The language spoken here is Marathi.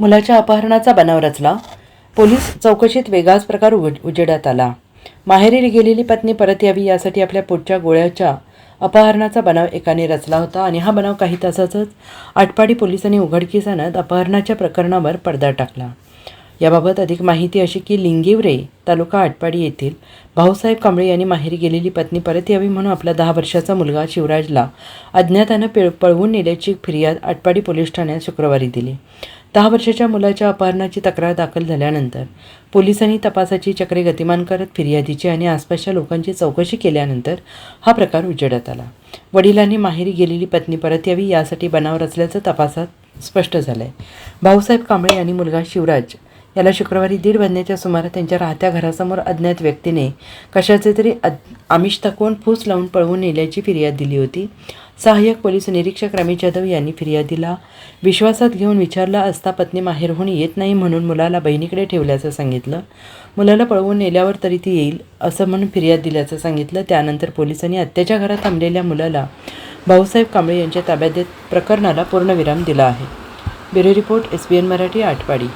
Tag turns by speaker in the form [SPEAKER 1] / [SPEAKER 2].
[SPEAKER 1] मुलाच्या अपहरणाचा बनाव रचला. पोलीस चौकशीत वेगळाच प्रकार उघड उजेडात आला. माहेरी गेलेली पत्नी परत यावी यासाठी आपल्या पोटच्या गोळ्याच्या अपहरणाचा बनाव एकाने रचला होता आणि हा बनाव काही तासातच आटपाडी पोलिसांनी उघडकीस आणत अपहरणाच्या प्रकरणावर पडदा टाकला. याबाबत अधिक माहिती अशी की लिंगिवरे तालुका आटपाडी येथील भाऊसाहेब कांबळे यांनी माहेरी गेलेली पत्नी परत यावी म्हणून आपला दहा वर्षाचा मुलगा शिवराजला अज्ञातानं पिळ पळवून नेल्याची फिर्याद आटपाडी पोलीस ठाण्यात शुक्रवारी दिली. दहा वर्षाच्या मुलाच्या अपहरणाची तक्रार दाखल झाल्यानंतर पोलिसांनी तपासाची चक्रे गतिमान करत फिर्यादीची आणि आसपासच्या लोकांची चौकशी केल्यानंतर हा प्रकार उजेडात आला. वडिलांनी माहेरी गेलेली पत्नी परत यावी यासाठी बनाव रचल्याचं तपासात स्पष्ट झालं आहे भाऊसाहेब कांबळे आणि मुलगा शिवराज याला शुक्रवारी दीड वाजण्याच्या सुमारास त्यांच्या राहत्या घरासमोर अज्ञात व्यक्तीने कशाचे तरी अद आमिष दाखवून फूस लावून पळवून नेल्याची फिर्याद दिली होती. सहाय्यक पोलीस निरीक्षक रमेश जाधव यांनी फिर्यादीला विश्वासात घेऊन विचारला असता पत्नी माहेरहून येत नाही म्हणून मुलाला बहिणीकडे ठेवल्याचं सांगितलं. मुलाला पळवून नेल्यावर तरी ती येईल असं म्हणून फिर्याद दिल्याचं सांगितलं. त्यानंतर पोलिसांनी आत्याच्या घरात थांबलेल्या मुलाला भाऊसाहेब कांबळे यांच्या ताब्यात देत प्रकरणाला पूर्णविराम दिला आहे. Bureau report S B N Marathi Atpadi.